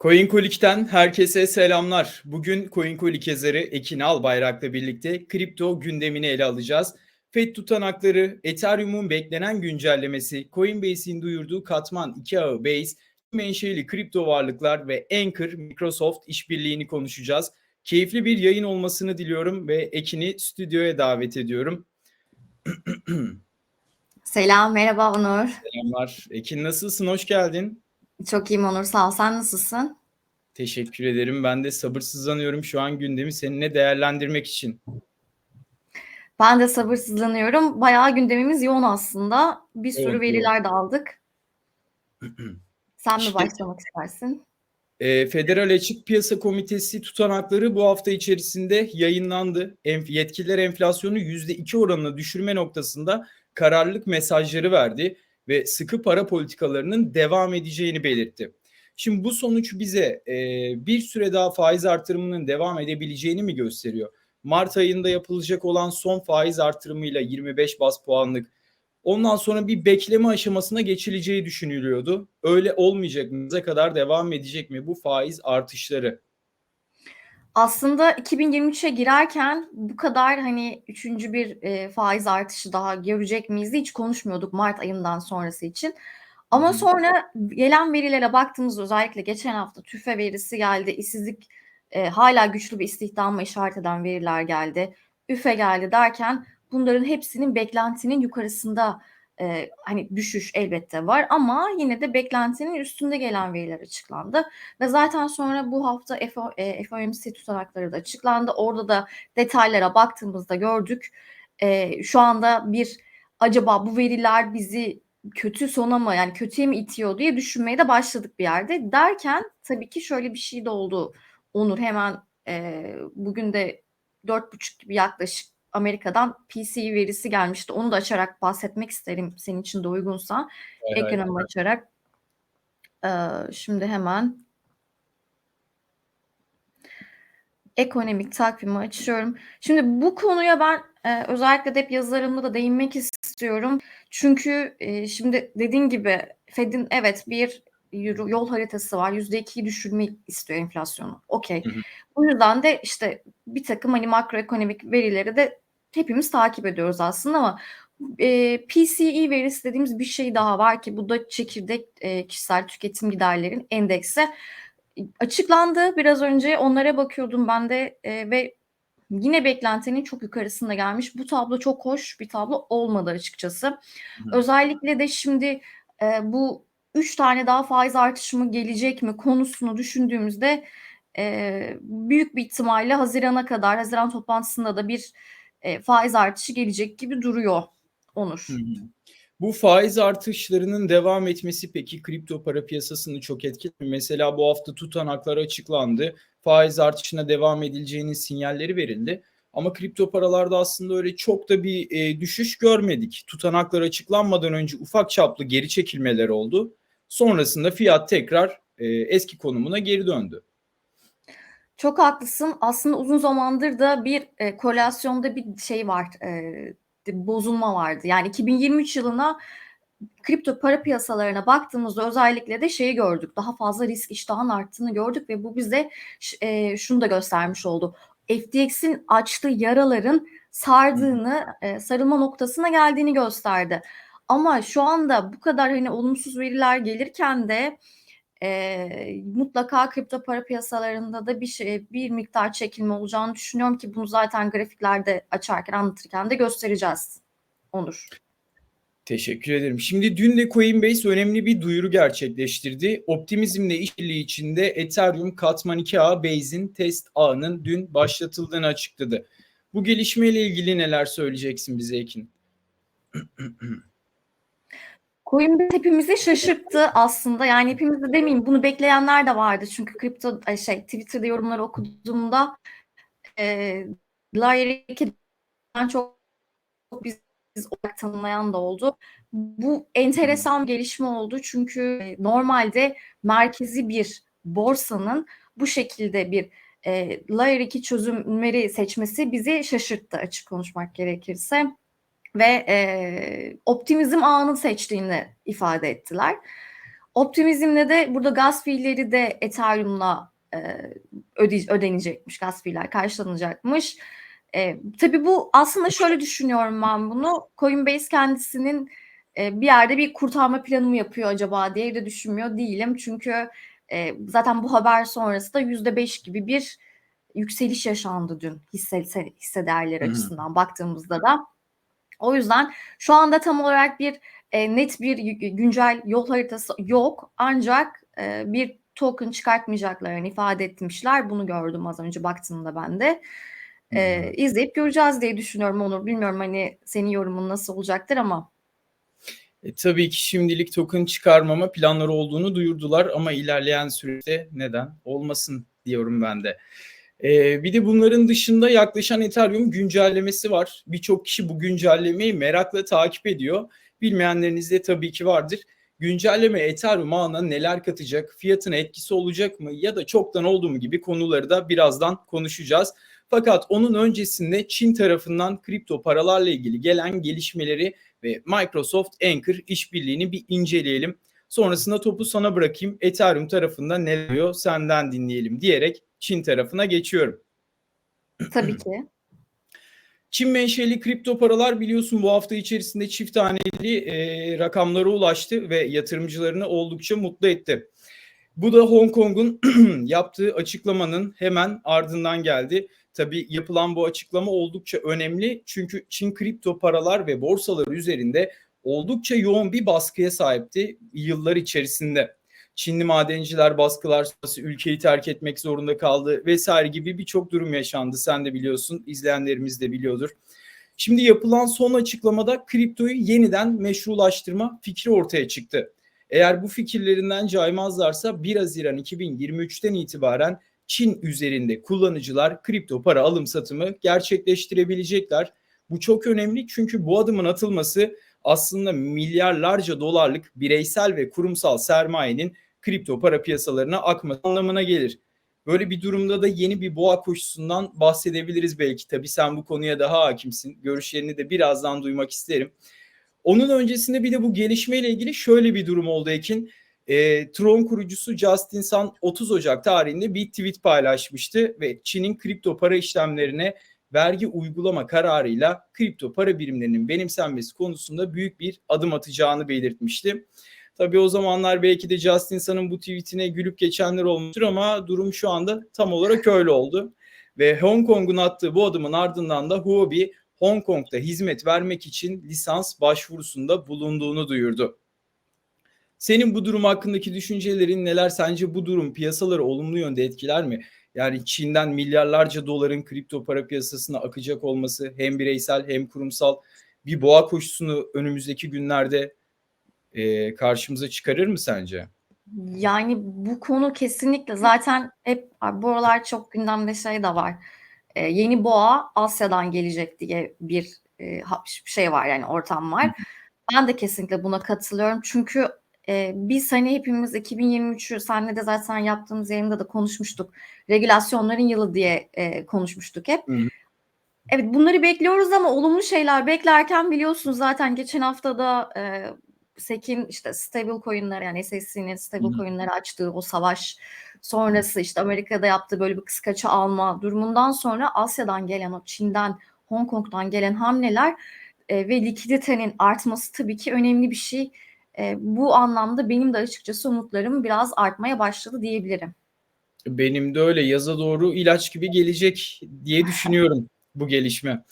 CoinColic'ten herkese selamlar. Bugün CoinColic yazarı Ekin Albayrak'la birlikte kripto gündemini ele alacağız. FED tutanakları, Ethereum'un beklenen güncellemesi, Coinbase'in duyurduğu katman 2 ağı Base, menşeli kripto varlıklar ve Anchor Microsoft işbirliğini konuşacağız. Keyifli bir yayın olmasını diliyorum ve Ekin'i stüdyoya davet ediyorum. Selam, merhaba Onur. Selamlar. Ekin nasılsın? Hoş geldin. Çok iyiyim Onur, sağ ol. Sen nasılsın? Teşekkür ederim. Ben de sabırsızlanıyorum şu an gündemi seninle değerlendirmek için. Ben de sabırsızlanıyorum. Bayağı gündemimiz yoğun aslında. Bir sürü Evet, veriler de aldık. Sen mi İşte- başlamak istersin? E, Federal Açık Piyasa Komitesi tutanakları bu hafta içerisinde yayınlandı. Enf- yetkililer enflasyonu %2 oranına düşürme noktasında kararlılık mesajları verdi ve sıkı para politikalarının devam edeceğini belirtti. Şimdi bu sonuç bize e, bir süre daha faiz artırımının devam edebileceğini mi gösteriyor? Mart ayında yapılacak olan son faiz artırımıyla 25 bas puanlık Ondan sonra bir bekleme aşamasına geçileceği düşünülüyordu. Öyle olmayacak mı? Ne kadar devam edecek mi bu faiz artışları? Aslında 2023'e girerken bu kadar hani üçüncü bir e, faiz artışı daha görecek miyiz diye hiç konuşmuyorduk Mart ayından sonrası için. Ama sonra gelen verilere baktığımızda özellikle geçen hafta tüfe verisi geldi, işsizlik e, hala güçlü bir istihdama işaret eden veriler geldi, üfe geldi derken bunların hepsinin beklentinin yukarısında e, hani düşüş elbette var ama yine de beklentinin üstünde gelen veriler açıklandı. Ve zaten sonra bu hafta FO, e, FOMC tutanakları da açıklandı. Orada da detaylara baktığımızda gördük. E, şu anda bir acaba bu veriler bizi kötü sona mı yani kötüye mi itiyor diye düşünmeye de başladık bir yerde. Derken tabii ki şöyle bir şey de oldu. Onur hemen e, bugün de dört buçuk gibi yaklaşık Amerika'dan PCE verisi gelmişti. Onu da açarak bahsetmek isterim senin için de uygunsa. Hay. Ekranımı açarak. Ee, şimdi hemen ekonomik takvimi açıyorum. Şimdi bu konuya ben e, özellikle de hep yazılarımda da değinmek istiyorum. Çünkü e, şimdi dediğin gibi Fed'in evet bir yol haritası var. %2'yi düşürmeyi istiyor enflasyonu. Okey. Bu yüzden de işte bir takım hani makroekonomik verileri de hepimiz takip ediyoruz aslında ama e, PCE verisi dediğimiz bir şey daha var ki bu da çekirdek e, kişisel tüketim giderlerin endeksi açıklandı biraz önce onlara bakıyordum ben de e, ve yine beklentinin çok yukarısında gelmiş. Bu tablo çok hoş bir tablo olmadı açıkçası. Hı. Özellikle de şimdi e, bu üç tane daha faiz artışı mı gelecek mi konusunu düşündüğümüzde e, büyük bir ihtimalle Haziran'a kadar Haziran toplantısında da bir e, faiz artışı gelecek gibi duruyor Onur. Bu faiz artışlarının devam etmesi peki kripto para piyasasını çok etkiledi? Mesela bu hafta tutanaklar açıklandı. Faiz artışına devam edileceğinin sinyalleri verildi. Ama kripto paralarda aslında öyle çok da bir e, düşüş görmedik. Tutanaklar açıklanmadan önce ufak çaplı geri çekilmeler oldu. Sonrasında fiyat tekrar e, eski konumuna geri döndü. Çok haklısın. Aslında uzun zamandır da bir e, korelasyonda bir şey var. E, bozulma vardı. Yani 2023 yılına kripto para piyasalarına baktığımızda özellikle de şeyi gördük. Daha fazla risk iştahın arttığını gördük ve bu bize e, şunu da göstermiş oldu. FTX'in açtığı yaraların sardığını, e, sarılma noktasına geldiğini gösterdi. Ama şu anda bu kadar hani olumsuz veriler gelirken de e, mutlaka kripto para piyasalarında da bir şey bir miktar çekilme olacağını düşünüyorum ki bunu zaten grafiklerde açarken anlatırken de göstereceğiz. Onur. Teşekkür ederim. Şimdi dün de Coinbase önemli bir duyuru gerçekleştirdi. Optimizmle işbirliği içinde Ethereum Katman 2A Base'in test ağının dün başlatıldığını açıkladı. Bu gelişmeyle ilgili neler söyleyeceksin bize Ekin? Coinbase hepimizi şaşırttı aslında. Yani hepimiz de demeyeyim bunu bekleyenler de vardı. Çünkü kripto şey Twitter'da yorumları okuduğumda e, Layer 2'den çok biz olarak tanımlayan da oldu. Bu enteresan gelişme oldu. Çünkü e, normalde merkezi bir borsanın bu şekilde bir e, Layer 2 çözümleri seçmesi bizi şaşırttı açık konuşmak gerekirse ve e, optimizm ağını seçtiğini ifade ettiler. Optimizmle de burada gaz fiilleri de Ethereum'la e, öde, ödenecekmiş. Gaz fiiller karşılanacakmış. E, tabii bu aslında şöyle düşünüyorum ben bunu. Coinbase kendisinin e, bir yerde bir kurtarma planı mı yapıyor acaba diye de düşünmüyor değilim. Çünkü e, zaten bu haber sonrası da %5 gibi bir yükseliş yaşandı dün hisse, hisse değerleri hı. açısından baktığımızda da. O yüzden şu anda tam olarak bir e, net bir güncel yol haritası yok. Ancak e, bir token çıkartmayacaklarını ifade etmişler. Bunu gördüm az önce baktığımda ben de. E, izleyip göreceğiz diye düşünüyorum Onur. Bilmiyorum hani senin yorumun nasıl olacaktır ama. E, tabii ki şimdilik token çıkarmama planları olduğunu duyurdular ama ilerleyen süreçte neden olmasın diyorum ben de. E, bir de bunların dışında yaklaşan Ethereum güncellemesi var. Birçok kişi bu güncellemeyi merakla takip ediyor. Bilmeyenleriniz de tabii ki vardır. Güncelleme Ethereum ağına neler katacak, fiyatına etkisi olacak mı ya da çoktan olduğu mu gibi konuları da birazdan konuşacağız. Fakat onun öncesinde Çin tarafından kripto paralarla ilgili gelen gelişmeleri ve Microsoft Anchor işbirliğini bir inceleyelim. Sonrasında topu sana bırakayım. Ethereum tarafında ne diyor senden dinleyelim diyerek Çin tarafına geçiyorum. Tabii ki. Çin menşeli kripto paralar biliyorsun bu hafta içerisinde çift haneli e, rakamlara ulaştı ve yatırımcılarını oldukça mutlu etti. Bu da Hong Kong'un yaptığı açıklamanın hemen ardından geldi. Tabii yapılan bu açıklama oldukça önemli çünkü Çin kripto paralar ve borsalar üzerinde oldukça yoğun bir baskıya sahipti yıllar içerisinde. Çinli madenciler baskılar sonrası ülkeyi terk etmek zorunda kaldı vesaire gibi birçok durum yaşandı. Sen de biliyorsun, izleyenlerimiz de biliyordur. Şimdi yapılan son açıklamada kriptoyu yeniden meşrulaştırma fikri ortaya çıktı. Eğer bu fikirlerinden caymazlarsa 1 Haziran 2023'ten itibaren Çin üzerinde kullanıcılar kripto para alım satımı gerçekleştirebilecekler. Bu çok önemli çünkü bu adımın atılması aslında milyarlarca dolarlık bireysel ve kurumsal sermayenin kripto para piyasalarına akması anlamına gelir. Böyle bir durumda da yeni bir boğa koşusundan bahsedebiliriz belki. Tabii sen bu konuya daha hakimsin. Görüşlerini de birazdan duymak isterim. Onun öncesinde bir de bu gelişmeyle ilgili şöyle bir durum oldu Ekin. E, Tron kurucusu Justin Sun 30 Ocak tarihinde bir tweet paylaşmıştı ve Çin'in kripto para işlemlerine vergi uygulama kararıyla kripto para birimlerinin benimsenmesi konusunda büyük bir adım atacağını belirtmişti. Tabii o zamanlar belki de Justin Sun'ın bu tweetine gülüp geçenler olmuştur ama durum şu anda tam olarak öyle oldu. Ve Hong Kong'un attığı bu adımın ardından da Huobi Hong Kong'da hizmet vermek için lisans başvurusunda bulunduğunu duyurdu. Senin bu durum hakkındaki düşüncelerin neler? Sence bu durum piyasaları olumlu yönde etkiler mi? Yani Çin'den milyarlarca doların kripto para piyasasına akacak olması hem bireysel hem kurumsal bir boğa koşusunu önümüzdeki günlerde e, karşımıza çıkarır mı sence? Yani bu konu kesinlikle zaten hep bu aralar çok gündemde şey de var. Ee, yeni boğa Asya'dan gelecek diye bir e, şey var yani ortam var. Ben de kesinlikle buna katılıyorum. Çünkü e, biz hani hepimiz 2023'ü senle de zaten yaptığımız yayında da konuşmuştuk. Regülasyonların yılı diye e, konuşmuştuk hep. Hı. Evet bunları bekliyoruz ama olumlu şeyler beklerken biliyorsunuz zaten geçen hafta da e, SEC'in işte stable coin'ler yani SEC'nin stable coin'leri açtığı o savaş sonrası işte Amerika'da yaptığı böyle bir kıskaça alma durumundan sonra Asya'dan gelen o Çin'den Hong Kong'dan gelen hamleler e, ve likiditenin artması tabii ki önemli bir şey. E, bu anlamda benim de açıkçası umutlarım biraz artmaya başladı diyebilirim. Benim de öyle yaza doğru ilaç gibi gelecek diye düşünüyorum bu gelişme.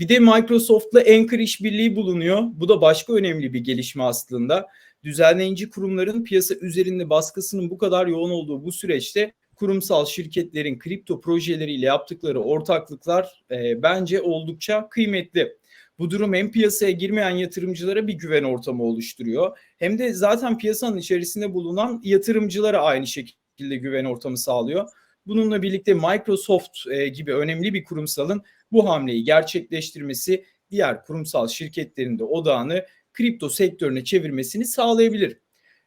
Bir de Microsoft'la Anchor işbirliği bulunuyor. Bu da başka önemli bir gelişme aslında. Düzenleyici kurumların piyasa üzerinde baskısının bu kadar yoğun olduğu bu süreçte kurumsal şirketlerin kripto projeleriyle yaptıkları ortaklıklar e, bence oldukça kıymetli. Bu durum hem piyasaya girmeyen yatırımcılara bir güven ortamı oluşturuyor hem de zaten piyasanın içerisinde bulunan yatırımcılara aynı şekilde güven ortamı sağlıyor. Bununla birlikte Microsoft e, gibi önemli bir kurumsalın bu hamleyi gerçekleştirmesi diğer kurumsal şirketlerin de odağını kripto sektörüne çevirmesini sağlayabilir.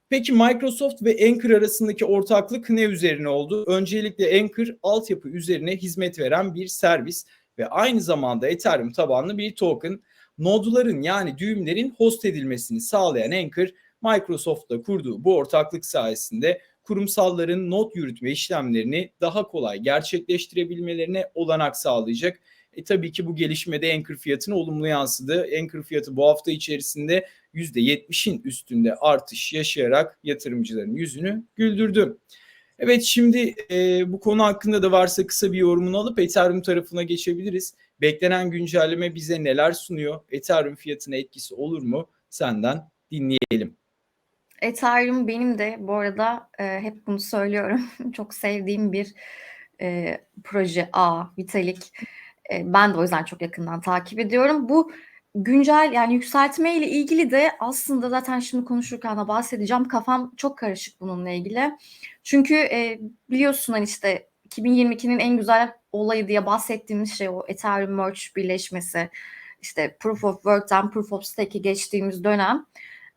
Peki Microsoft ve Anchor arasındaki ortaklık ne üzerine oldu? Öncelikle Anchor altyapı üzerine hizmet veren bir servis ve aynı zamanda Ethereum tabanlı bir token. Nodların yani düğümlerin host edilmesini sağlayan Anchor Microsoft'la kurduğu bu ortaklık sayesinde kurumsalların not yürütme işlemlerini daha kolay gerçekleştirebilmelerine olanak sağlayacak. E tabii ki bu gelişmede Anchor fiyatına olumlu yansıdı. Anchor fiyatı bu hafta içerisinde %70'in üstünde artış yaşayarak yatırımcıların yüzünü güldürdü. Evet şimdi e, bu konu hakkında da varsa kısa bir yorumunu alıp Ethereum tarafına geçebiliriz. Beklenen güncelleme bize neler sunuyor? Ethereum fiyatına etkisi olur mu? Senden dinleyelim. Ethereum benim de bu arada e, hep bunu söylüyorum. çok sevdiğim bir e, proje A, Vitalik. Ben de o yüzden çok yakından takip ediyorum. Bu güncel yani yükseltme ile ilgili de aslında zaten şimdi konuşurken de bahsedeceğim. Kafam çok karışık bununla ilgili. Çünkü e, biliyorsun hani işte 2022'nin en güzel olayı diye bahsettiğimiz şey o Ethereum Merge birleşmesi. İşte Proof of Work'ten Proof of Stake'e geçtiğimiz dönem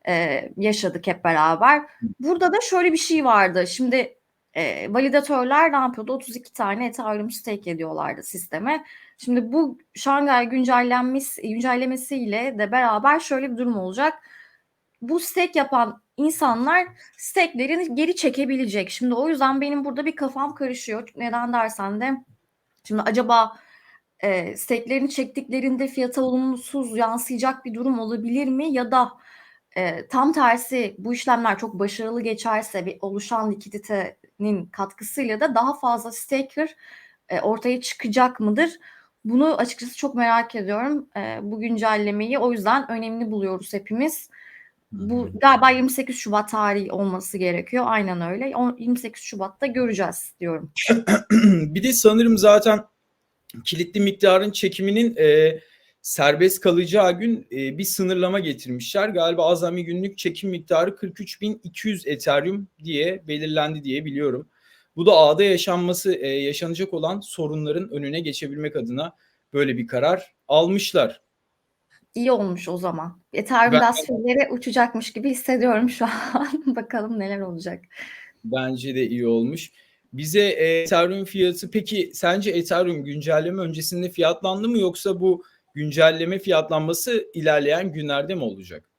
e, yaşadık hep beraber. Burada da şöyle bir şey vardı. Şimdi e, validatörler ne yapıyordu? 32 tane Ethereum stake ediyorlardı sisteme. Şimdi bu Şangay güncellenmesi, güncellemesiyle de beraber şöyle bir durum olacak. Bu stake yapan insanlar stake'lerini geri çekebilecek. Şimdi o yüzden benim burada bir kafam karışıyor. Neden dersen de şimdi acaba e, stake'lerini çektiklerinde fiyata olumsuz yansıyacak bir durum olabilir mi? Ya da e, tam tersi bu işlemler çok başarılı geçerse ve oluşan likiditenin katkısıyla da daha fazla staker e, ortaya çıkacak mıdır? Bunu açıkçası çok merak ediyorum. E, bu güncellemeyi o yüzden önemli buluyoruz hepimiz. Bu galiba 28 Şubat tarihi olması gerekiyor. Aynen öyle. 28 Şubat'ta göreceğiz diyorum. bir de sanırım zaten kilitli miktarın çekiminin e, serbest kalacağı gün e, bir sınırlama getirmişler. Galiba azami günlük çekim miktarı 43.200 Ethereum diye belirlendi diye biliyorum. Bu da ağda yaşanması e, yaşanacak olan sorunların önüne geçebilmek adına böyle bir karar almışlar. İyi olmuş o zaman. Ethereum Ben- gaz filleri uçacakmış gibi hissediyorum şu an. Bakalım neler olacak. Bence de iyi olmuş. Bize e, Ethereum fiyatı peki sence Ethereum güncelleme öncesinde fiyatlandı mı yoksa bu güncelleme fiyatlanması ilerleyen günlerde mi olacak?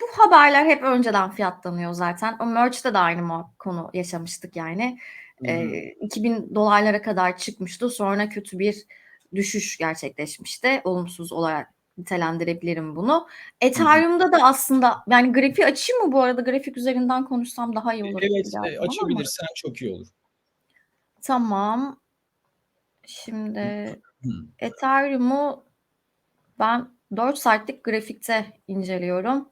Bu haberler hep önceden fiyatlanıyor zaten. O merch'te de aynı konu yaşamıştık yani. Ee, 2000 dolarlara kadar çıkmıştı. Sonra kötü bir düşüş gerçekleşmişti. Olumsuz olarak nitelendirebilirim bunu. Ethereum'da da aslında yani grafiği açayım mı bu arada? Grafik üzerinden konuşsam daha iyi olur. Evet e, bana ama. açabilirsen çok iyi olur. Tamam. Şimdi. Ethereum'u ben 4 saatlik grafikte inceliyorum.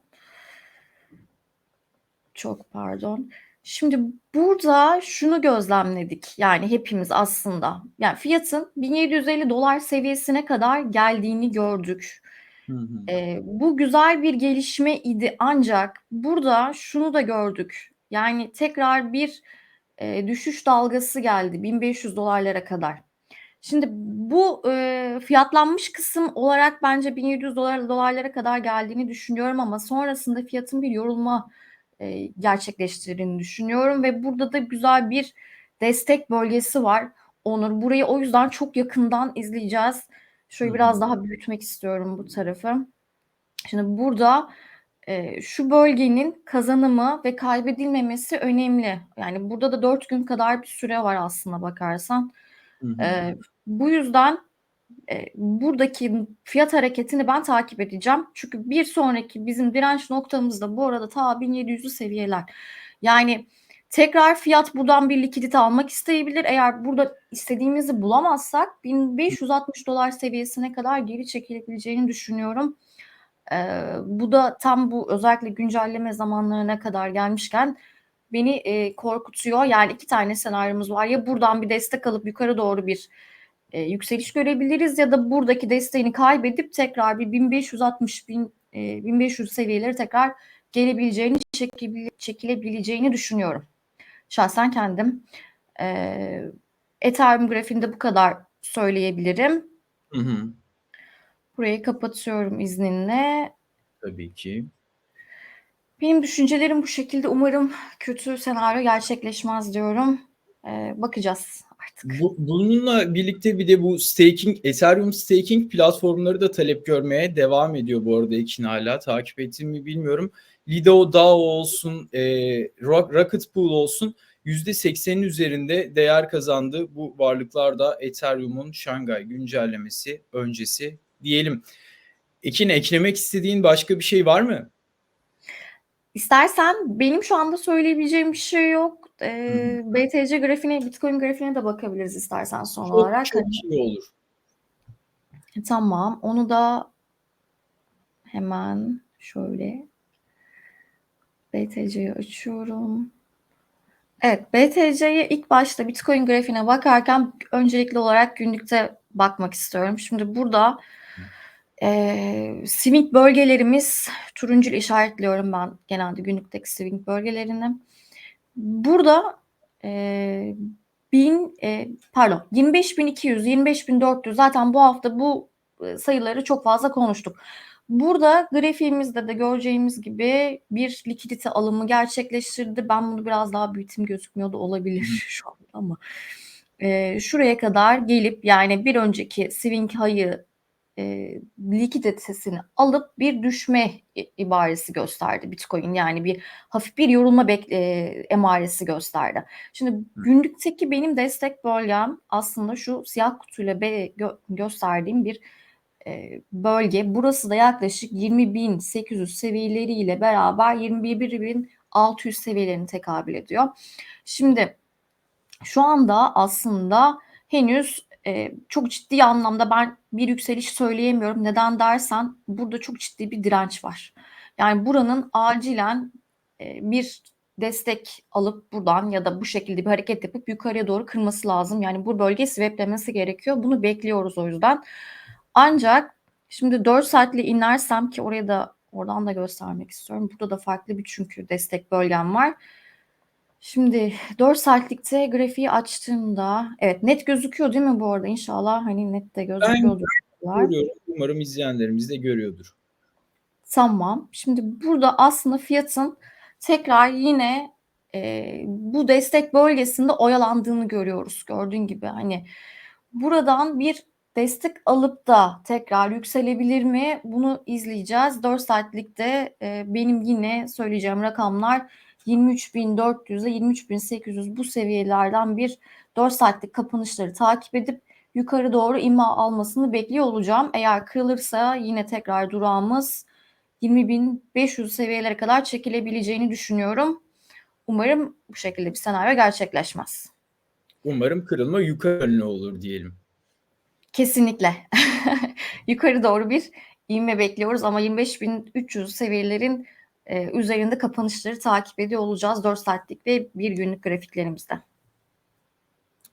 Çok pardon. Şimdi burada şunu gözlemledik. Yani hepimiz aslında. Yani fiyatın 1750 dolar seviyesine kadar geldiğini gördük. Hı hı. Ee, bu güzel bir gelişme idi ancak burada şunu da gördük. Yani tekrar bir e, düşüş dalgası geldi 1500 dolarlara kadar. Şimdi bu e, fiyatlanmış kısım olarak bence 1700 dolar dolarlara kadar geldiğini düşünüyorum ama sonrasında fiyatın bir yorulma e, gerçekleştirdiğini düşünüyorum ve burada da güzel bir destek bölgesi var. Onur burayı o yüzden çok yakından izleyeceğiz. Şöyle Hı biraz daha büyütmek istiyorum bu tarafı. Şimdi burada e, şu bölgenin kazanımı ve kaybedilmemesi önemli. Yani burada da 4 gün kadar bir süre var aslında bakarsan. Hı hı. E, bu yüzden e, buradaki fiyat hareketini ben takip edeceğim. Çünkü bir sonraki bizim direnç noktamız da bu arada ta 1700'lü seviyeler. Yani tekrar fiyat buradan bir likidite almak isteyebilir. Eğer burada istediğimizi bulamazsak 1560 dolar seviyesine kadar geri çekilebileceğini düşünüyorum. Ee, bu da tam bu özellikle güncelleme zamanlarına kadar gelmişken beni e, korkutuyor. Yani iki tane senaryomuz var. Ya buradan bir destek alıp yukarı doğru bir e, yükseliş görebiliriz ya da buradaki desteğini kaybedip tekrar bir 1560 bin, e, 1500 seviyeleri tekrar gelebileceğini çekebil- çekilebileceğini düşünüyorum. Şahsen kendim. E, Ethereum grafiğinde bu kadar söyleyebilirim. Hı hı. Burayı kapatıyorum izninle. Tabii ki. Benim düşüncelerim bu şekilde. Umarım kötü senaryo gerçekleşmez diyorum. Ee, bakacağız artık. Bu, bununla birlikte bir de bu staking, Ethereum staking platformları da talep görmeye devam ediyor bu arada Ekin hala. Takip ettim mi bilmiyorum. Lido DAO olsun, e, Rock- Rocket Pool olsun %80'in üzerinde değer kazandı. Bu varlıklar da Ethereum'un Şangay güncellemesi öncesi diyelim. Ekin eklemek istediğin başka bir şey var mı? İstersen benim şu anda söyleyebileceğim bir şey yok. Ee, BTC grafiğine, Bitcoin grafiğine de bakabiliriz istersen son Çok, olarak. çok Hani- iyi olur. Tamam. Onu da hemen şöyle BTC'yi açıyorum. Evet, BTC'ye ilk başta Bitcoin grafiğine bakarken öncelikli olarak günlükte bakmak istiyorum. Şimdi burada eee swing bölgelerimiz turuncu ile işaretliyorum ben genelde günlükteki swing bölgelerini. Burada eee 1000 e, pardon 25.200, 25.400 zaten bu hafta bu e, sayıları çok fazla konuştuk. Burada grafiğimizde de göreceğimiz gibi bir likidite alımı gerçekleştirdi. Ben bunu biraz daha büyütüm gözükmüyor da olabilir şu anda ama e, şuraya kadar gelip yani bir önceki swing high'ı e, likiditesini alıp bir düşme ibaresi gösterdi Bitcoin. Yani bir hafif bir yorulma bek- e, emaresi gösterdi. Şimdi günlükteki benim destek bölgem aslında şu siyah kutuyla be- gö- gösterdiğim bir e, bölge. Burası da yaklaşık 20.800 seviyeleriyle beraber 21.600 seviyelerine tekabül ediyor. Şimdi şu anda aslında henüz e, çok ciddi anlamda ben bir yükseliş söyleyemiyorum. Neden dersen burada çok ciddi bir direnç var. Yani buranın acilen e, bir destek alıp buradan ya da bu şekilde bir hareket yapıp yukarıya doğru kırması lazım. Yani bu bölge swaplemesi gerekiyor. Bunu bekliyoruz o yüzden. Ancak şimdi 4 saatli inersem ki oraya da oradan da göstermek istiyorum. Burada da farklı bir çünkü destek bölgem var. Şimdi 4 saatlikte grafiği açtığımda evet net gözüküyor değil mi bu arada? İnşallah hani net de gözüküyordur. Görüyorum. Umarım izleyenlerimiz de görüyordur. Tamam. Şimdi burada aslında fiyatın tekrar yine e, bu destek bölgesinde oyalandığını görüyoruz. Gördüğün gibi hani buradan bir destek alıp da tekrar yükselebilir mi? Bunu izleyeceğiz. 4 saatlikte e, benim yine söyleyeceğim rakamlar 23.400 ile 23.800 bu seviyelerden bir 4 saatlik kapanışları takip edip yukarı doğru imha almasını bekliyor olacağım. Eğer kırılırsa yine tekrar durağımız 20.500 seviyelere kadar çekilebileceğini düşünüyorum. Umarım bu şekilde bir senaryo gerçekleşmez. Umarım kırılma yukarı yönlü olur diyelim. Kesinlikle. Yukarı doğru bir ivme bekliyoruz ama 25.300 seviyelerin e, üzerinde kapanışları takip ediyor olacağız 4 saatlik ve 1 günlük grafiklerimizde.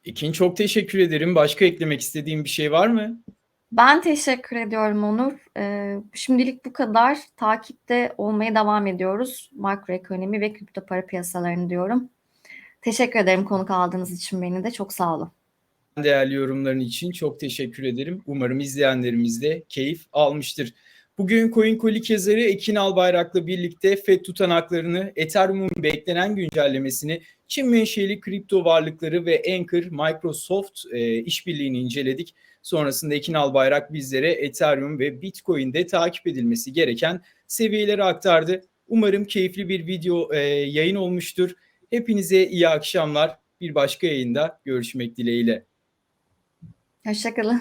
Ekin çok teşekkür ederim. Başka eklemek istediğin bir şey var mı? Ben teşekkür ediyorum Onur. Ee, şimdilik bu kadar. Takipte olmaya devam ediyoruz. Makroekonomi ve kripto para piyasalarını diyorum. Teşekkür ederim konuk aldığınız için beni de. Çok sağ olun. Değerli yorumların için çok teşekkür ederim. Umarım izleyenlerimiz de keyif almıştır. Bugün CoinColic yazarı Ekin Albayrak'la birlikte FED tutanaklarını, Ethereum'un beklenen güncellemesini, Çin menşeli kripto varlıkları ve Anchor, Microsoft e, işbirliğini inceledik. Sonrasında Ekin Albayrak bizlere Ethereum ve Bitcoin'de takip edilmesi gereken seviyeleri aktardı. Umarım keyifli bir video e, yayın olmuştur. Hepinize iyi akşamlar. Bir başka yayında görüşmek dileğiyle. Hoşçakalın.